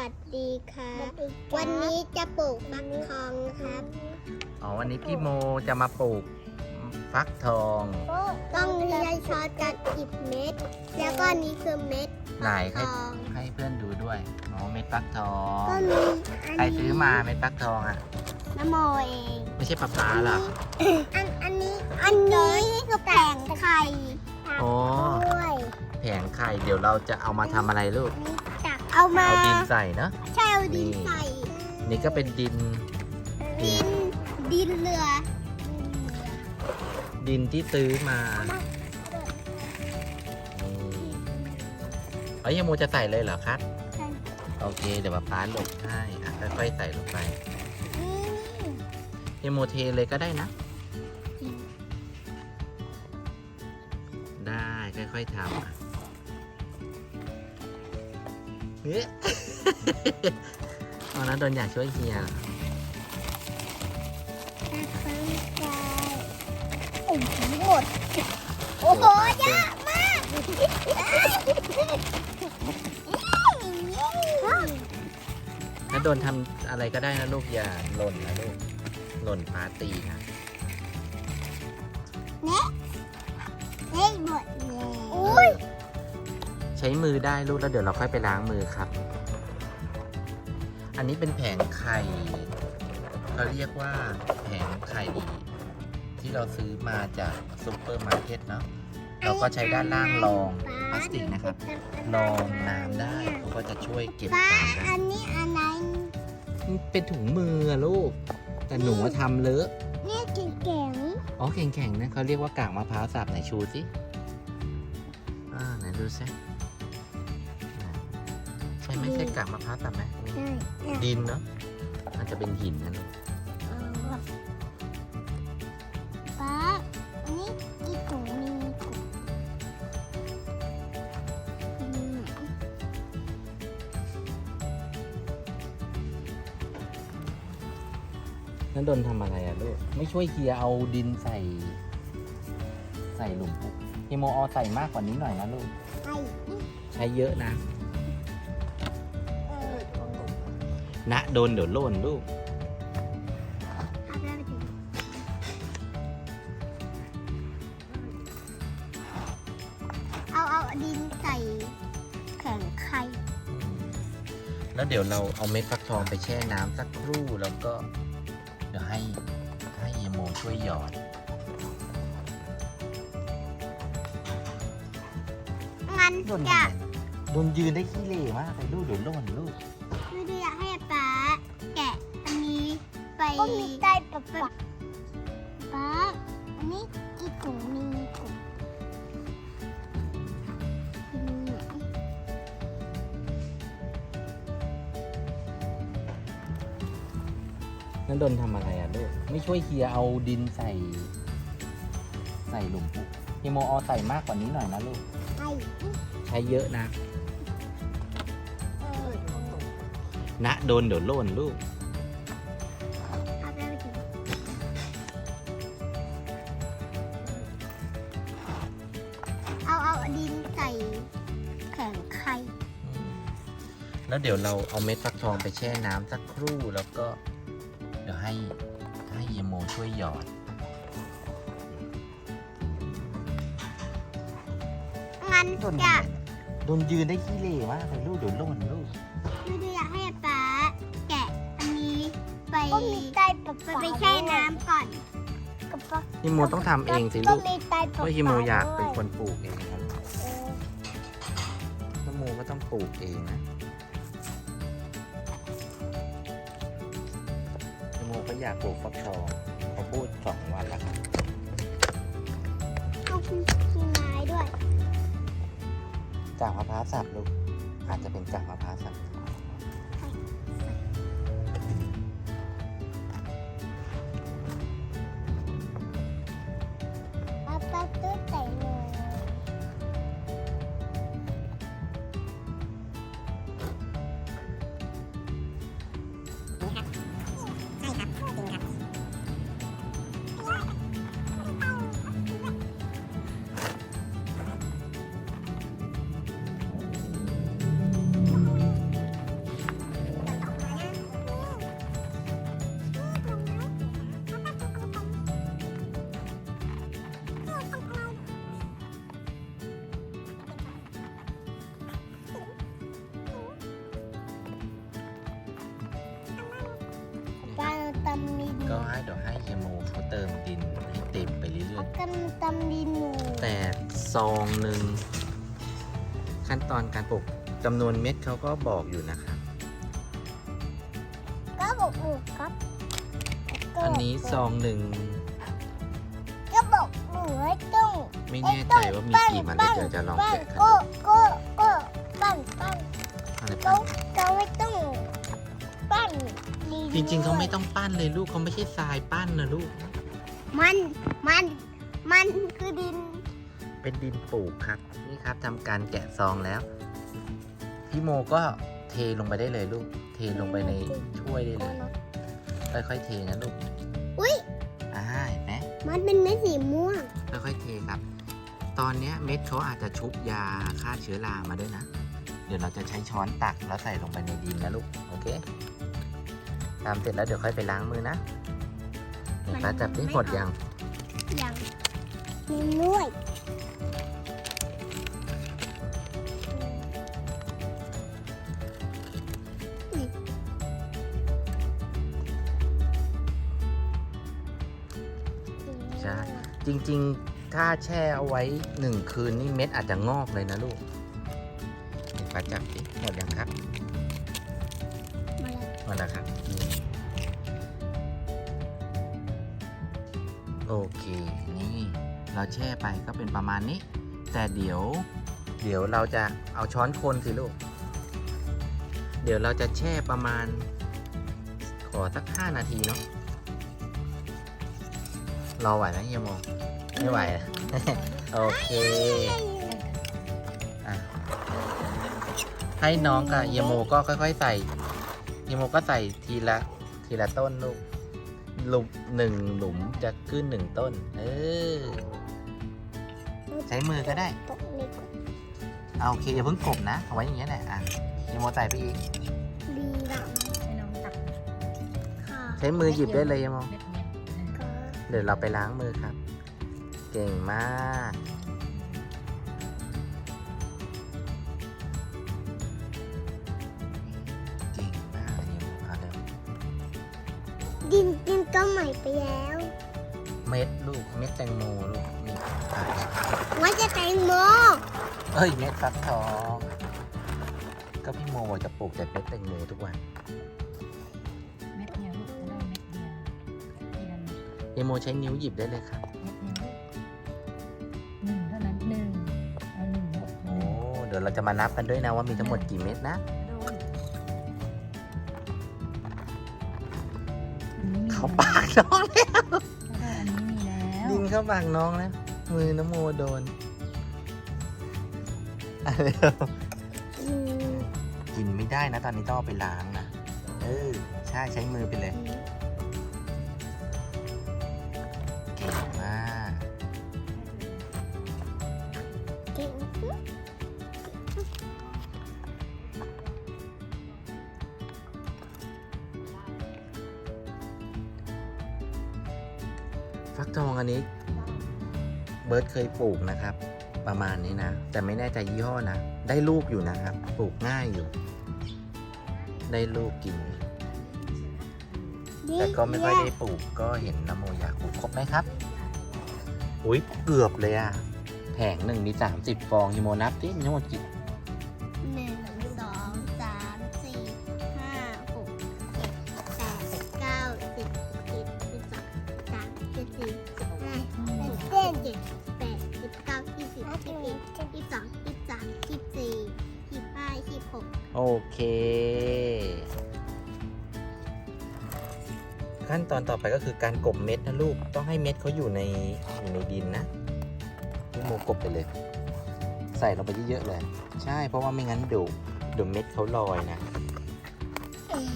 วัสดีครับ วันนี้จะปลูกฟักทองครับ อ๋อวันนี้พี่โมจะมาปลูกฟักทอง ต้องใช้ช้อนกัดจิบเม็ด แล้วก็นี่คือเม็ดไหนฟักทให้องให้เพื่อนดูด้วยอ๋อเม็ดฟักทอง ก็มีใครซื้อมาเม็ดฟักทองอะน้ำโมเอง ไม่ใช่ปลาปลาหรออันอันนี้ อันนี้คือแผงไข่อ๋อด้วยแผงไข่ เดี๋ยวเราจะเอามาทำอะไรลูก นี่ตัก เอามา เอาดินใส่เนอะใช่เอาดินนี่ใส่ นี่ก็เป็นดิน ดิน ดินเรือ ดินที่ซื้อมานี่เอ้ยยายโมจะใส่เลยเหรอครับใช่โอเค เดี๋ยวป๊าป๊าหลบให้อะค่อยๆใส่ลงไปอืมยายโมเทเลยก็ได้นะ ได้ค่อยๆทำอะ เฮ้ยตอนนั้นโดนอยากช่วยเฮียเหรอโอ้โหหมด โอ้โหเยอะมากถ้าโดนทำอะไรก็ได้นะลูกอย่าหล่นนะลูกหล่นปาตีนะ ใช้มือได้ลูกแล้วเดี๋ยวเราค่อยไปล้างมือครับ อันนี้เป็นแผงไข่เขาเรียกว่าแผงไข่ที่เราซื้อมาจากซุปเปอร์มาร์เก็ตเนาะเราก็ใช้ด้านล่างรองพลาสติกนะครับรองน้ำได้เขาก็จะช่วยเก็บป้าน้ำได้อันนี้อะไรมันเป็นถุงมืออะลูก แต่หนูว่าทำเลอะเนี่ยเก่งอ๋อแข็งๆนะเขาเรียกว่ากากมะพร้าวสับไหนชูสิอ่าไหนดูสิอ่าใช่ไหมใช่กากมะพร้าวสับไหมๆใช่เนี่ยดินเนาะอาจจะเป็นหินนะลูกป้าอันนี้กี่ถุงมีถุงอืมนั่นโดนทำอะไรอะลูกไม่ช่วยเคลียร์เอาดินใส่ ใส่หลุมปุ๊บฮิโมเอาใส่มากกว่านี้หน่อยนะลูกไอ้ใช้เยอะนะ นะโดนเดี๋ยวโล่นลูกเอาได้ไปถึงเอาเอาดินใส่แข็งไข่แล้วเดี๋ยวเราเอาเม็ดฟักทองไปแช่น้ำสักครู่แล้วก็ เดี๋ยวให้ให้เยโมช่วยหยอด งั้นโดนจะ โดนยืนได้ขี้เหร่มากเลยลูกเดี๋ยวโล่นลูก ก็มีใต้ป๊าป๊าอันนี้กี่ถุงมีถุงอืมนั่นโดนทำอะไรอะลูกไม่ช่วยเคลียร์เอาดินใส่ ใส่หลุมปุ๊บเยโมเอาใส่มากกว่านี้หน่อยนะลูกไอ้ใช้เยอะนะ เออ นะโดนเดี๋ยวโล่นลูก แล้วเดี๋ยวเราเอาเม็ดฟักทองไปแช่น้ำสักครู่แล้วก็ เดี๋ยวให้ให้เยโมช่วยหยอดงั้นโดนจะโดนยืนได้ขี้เหร่มากเลยลูกเดี๋ยวโล่นลูกไม่ได้อยากให้ป๊าแกะอันนี้ไปก็มีใต้ป๊าไปแช่น้ำก่อนฮิโมต้องทำเองสิก็ลูกมีใต้เพป๊าราะฮิโมอยากเป็นคนปลูกเองครับฮิโมก็ต้องปลูกเองนะ อยากปลูกฟักทองเขาพูดสองวันแล้วครับเอาขี้ไม้ด้วยกากมะพร้าวสับลูกอาจจะเป็นกากมะพร้าว ดี๋ยวให้เฮียโมเขาเติมดินให้เต็มไปเรื่เขาอยกำลังตำดินอยู่ๆแต่ซองหนึ่งขั้นตอนการปลูกจำนวนเม็ดเขาก็บอกอยู่นะครับ ก็บอกหนูครับก็อันนี้ซองหนึ่งก็บอกหนูให้ต้อง ไม่แน่ใจว่ามีกี่เมันเดี๋ยวจะลองปั้นแกะกันก็ดูก็ก็ปั้นปั้นอะไรต้ปั้อนงเราไม่ต้องปั้นดิน จริง ๆเขาไม่ด้วยต้องปั้นเลยลูกเขาไม่ใช่ทรายปั้นนะลูก มันมันมันคือดิน เป็นดินปลูกครับนี่ครับทำการแกะซองแล้ว พี่โมก็เทลงไปได้เลยลูก เทลงไปในถ้วยได้เลย ค่อยๆเทนะลูกอุ้ยอ่าเห็นไหมมันเป็นเม็ดสีม่วงค่อยๆเทครับ ตอนเนี้ยเม็ดเขาอาจจะชุบยาฆ่าเชื้อรามาด้วยนะ เดี๋ยวเราจะใช้ช้อนตักแล้วใส่ลงไปในดินนะลูก โอเค ทำเสร็จแล้วเดี๋ยวค่อยไปล้างมือนะเห็นปะจับที่หมดยังอย่างมีด้วยอุ๊ยใช่จริง ๆ ถ้าแช่เอาไว้หนึ่งคืนนี่เม็ดอาจจะงอกเลยนะลูกเห็นปะจับสิหมดยังครับ มาแล้วหมดแล้วครับนี่โอเค นี่เราแช่ไปก็เป็นประมาณนี้ แต่เดี๋ยว เดี๋ยวเราจะเอาช้อนคนสิลูก เดี๋ยวเราจะแช่ประมาณ ขอสัก 5 นาทีเนาะรอไหวไหมเฮียโมไม่ไหว โอเคอะให้น้องกับเฮียโมก็ค่อย ๆ ใส่ เฮียโมก็ใส่ทีละทีละต้นลูกหลุมหนึ่งหลุมจะขึ้นหนึ่งต้น เออ ใช้มือก็ได้ ตกนี่ก็เอาโอเคอย่าเพิ่งกบนะเอาไว้อย่างเงี้ยแหละอะเฮียโมใส่ไปอีก ดีหลังให้น้องตักค่ะใช้มือหยิบได้เลยเฮียโมเม็ดเดียวก็เดี๋ยวเราไปล้างมือครับ เก่งมาก ดินก็ใหม่ไปแล้ว เม็ดลูกเม็ดแตงโมลูกนี่อะว่าจะแตงโมเอ้ยเม็ดฟักทอง ก็พี่โมบอกจะปลูกแต่เม็ดแตงโมทุกวันเม็ดเดียวลูกจะได้เม็ดเดียวทีละเม็ดเฮียโมใช้นิ้วหยิบได้เลยครับเม็ดเดียวลูกหนึ่งเท่านั้นหนึ่งเอาหนึ่งลูกโอ้เดี๋ยวเราจะมานับกันด้วยนะว่ามีทั้งหมดกี่เม็ดนะ เข้าปากน้องแล้วอันนี้มีแล้วดินเข้าปากน้องแล้ว มือน้ำโมโดนอะเร็วอืมกินไม่ได้นะ ตอนนี้ต้องเอาไปล้างนะ เออ ใช่ใช้มือไปเลย ฟักทองอันนี้ เบิร์ตเคยปลูกนะครับ ประมาณนี้นะ แต่ไม่แน่ใจยี่ห้อนะ ได้ลูกอยู่นะครับ ปลูกง่ายอยู่ ได้ลูกกิน แต่ก็ไม่ค่อยได้ปลูกก็เห็นนโมอยากปลูกครบไหมครับ อุ้ยเกือบเลยอะแผงหนึ่งมีสามสิบฟองฮิโมนับที่มีทั้งหมดกี่หนึ่งสอง โอเค ขั้นตอนต่อไปก็คือการกบเม็ดนะลูก ต้องให้เม็ดเขาอยู่ในอยู่ในดินนะพี่โมกบไปเลย ใส่ลงไปเยอะๆเลย ใช่เพราะว่าไม่งั้นเดี๋ยวเดี๋ยวเม็ดเขาลอยนะ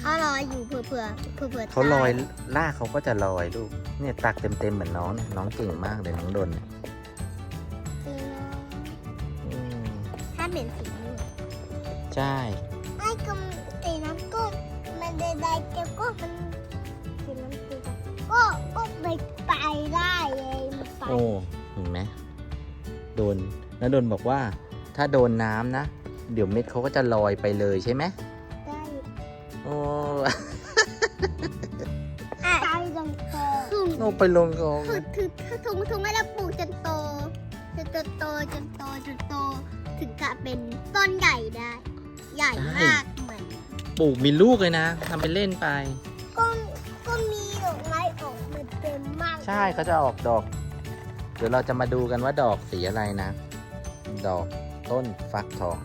เขารออยู่เผื่อเผื่อเผื่อเผื่อเขาลอยลากเขาก็จะลอยลูกเนี่ยตักเต็มๆเหมือนน้องเนี่ยน้องเก่งมากเลยน้องดนเนี่ยอืมถ้าเป็นสีม่วง ใช่ ไอ้ก็สีน้ำก็มันใดๆแต่ก็มันสีน้ำสีดำก็ก็ไปไปได้เองไปโอ้เห็นไหมโดนแล้วโดนบอกว่า ถ้าโดนน้ำนะ เดี๋ยวเม็ดเขาก็จะลอยไปเลยใช่ไหมได้โอ้ อะเอาไปลงกองคือคือถ้าถุงถุงให้เราปลูกจนโตจนโตโตจนโตจนโต ถึงจะเป็นต้นใหญ่ได้ ใหญ่มากเหมือนปลูกมีลูกเลยนะทำไปเล่นไป ก็ก็มีดอกไม้ออกมาเต็มมากใช่เขาจะออกดอก เดี๋ยวเราจะมาดูกันว่าดอกสีอะไรนะ ดอกต้นฟักทอง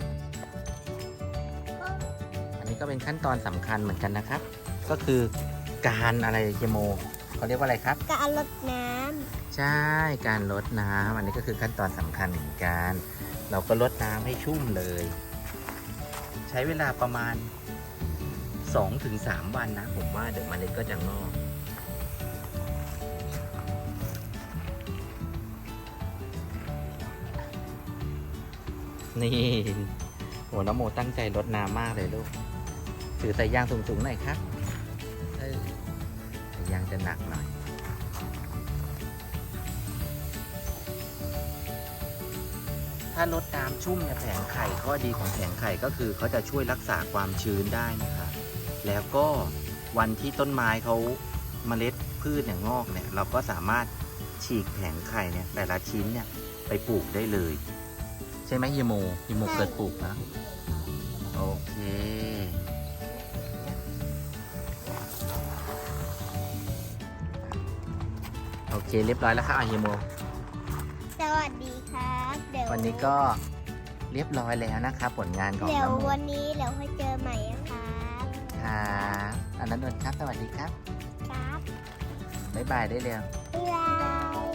อันนี้ก็เป็นขั้นตอนสำคัญเหมือนกันนะครับ ก็คือการอะไรเยโมเขาเรียกว่าอะไรครับ การรดน้ใช่การลดน้ำอันนี้ก็คือขั้นตอนสำคัญเหมือนกัน เราก็ลดน้ำให้ชุ่มเลยใช้เวลาประมาณ 2-3 วันนะ ผมว่าเดี๋ยวเมล็ดก็จะงอกนี่โหน้ำโมตั้งใจลดน้ำมากเลยลูก ถือใส่ยางสูงๆหน่อยครับใส่ยางจะหนักหน่อย ถ้าลดน้ำชุ่มเนี่ยแผงไข่ข้อดีของแผงไข่ก็คือเขาจะช่วยรักษาความชื้นได้นะคะแล้วก็วันที่ต้นไม้เขาเมล็ดพืชเนี่ยงอกเนี่ยเราก็สามารถฉีกแผงไข่เนี่ยแต่ละชิ้นเนี่ยไปปลูกได้เลย ใช่ไหมเยโมเยโมเกิดปลูกนะ โอเค โอเคเรียบร้อยแล้วครับอะเยโมำสวัสดีครับ เดี๋ยว วันนี้ก็เรียบร้อยแล้วนะครับผลงานของเดี๋ยวน้องโมวันนี้เราค่อยเจอใหม่นะครับครับอันนั้นนนท์ครับสวัสดีครับ ครับบ๊ายบายได้เร็ว บ๊ายบา